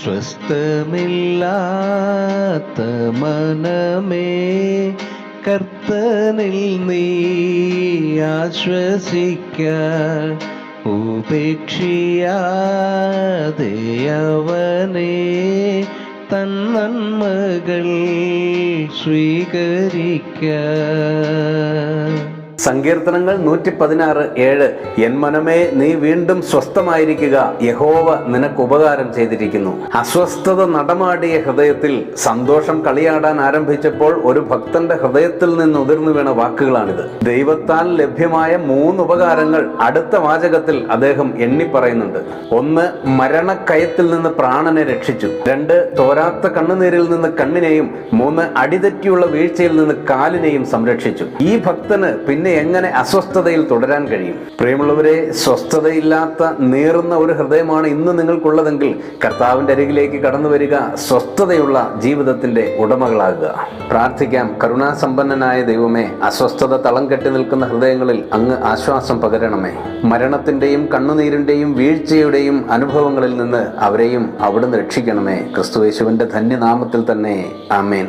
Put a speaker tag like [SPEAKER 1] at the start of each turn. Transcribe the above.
[SPEAKER 1] സ്വസ്ഥമില്ലാത്ത മനമേ കർത്തനിൽ നീ ആശ്വസിക്ക ഉപേക്ഷിയാതെ അവനെ തന്നന്മകൾ സ്വീകരിക്ക
[SPEAKER 2] സങ്കീർത്തനങ്ങൾ നൂറ്റി പതിനാറ് ഏഴ്. എൻ മനമേ നീ വീണ്ടും സ്വസ്ഥമായിരിക്കുക. യഹോവ നിനക്ക് ഉപകാരം ചെയ്തിരിക്കുന്നു. അസ്വസ്ഥത നടമാടിയ ഹൃദയത്തിൽ സന്തോഷം കളിയാടാൻ ആരംഭിച്ചപ്പോൾ ഒരു ഭക്തന്റെ ഹൃദയത്തിൽ നിന്ന് ഉതിർന്നു വീണ വാക്കുകളാണിത്. ദൈവത്താൽ ലഭ്യമായ മൂന്ന് ഉപകാരങ്ങൾ അടുത്ത വാചകത്തിൽ അദ്ദേഹം എണ്ണി പറയുന്നുണ്ട്. ഒന്ന് മരണക്കയത്തിൽ നിന്ന് പ്രാണനെ രക്ഷിച്ചു. രണ്ട് തോരാത്ത കണ്ണുനീരിൽ നിന്ന് കണ്ണിനെയും. മൂന്ന് അടിതെറ്റിയുള്ള വീഴ്ചയിൽ നിന്ന് കാലിനെയും സംരക്ഷിച്ചു. ഈ ഭക്തന് പിന്നെ എങ്ങനെ അസ്വസ്ഥതയിൽ തുടരാൻ കഴിയും? പ്രിയമുള്ളവരെ സ്വസ്ഥതയില്ലാത്ത നേറുന്ന ഒരു ഹൃദയമാണ് ഇന്ന് നിങ്ങൾക്കുള്ളതെങ്കിൽ കർത്താവിന്റെ അരികിലേക്ക് കടന്നു വരിക സ്വസ്ഥതയുള്ള ജീവിതത്തിന്റെ ഉടമകളാകുക. പ്രാർത്ഥിക്കാം കരുണാസമ്പന്നനായ ദൈവമേ അസ്വസ്ഥത തളം കെട്ടി നിൽക്കുന്ന ഹൃദയങ്ങളിൽ അങ്ങ് ആശ്വാസം പകരണമേ. മരണത്തിന്റെയും കണ്ണുനീരിന്റെയും വീഴ്ചയുടെയും അനുഭവങ്ങളിൽ നിന്ന് അവരെയും അവിടുന്ന് രക്ഷിക്കണമേ. ക്രിസ്തുയേശുവിന്റെ ധന്യനാമത്തിൽ തന്നെ. ആമേൻ.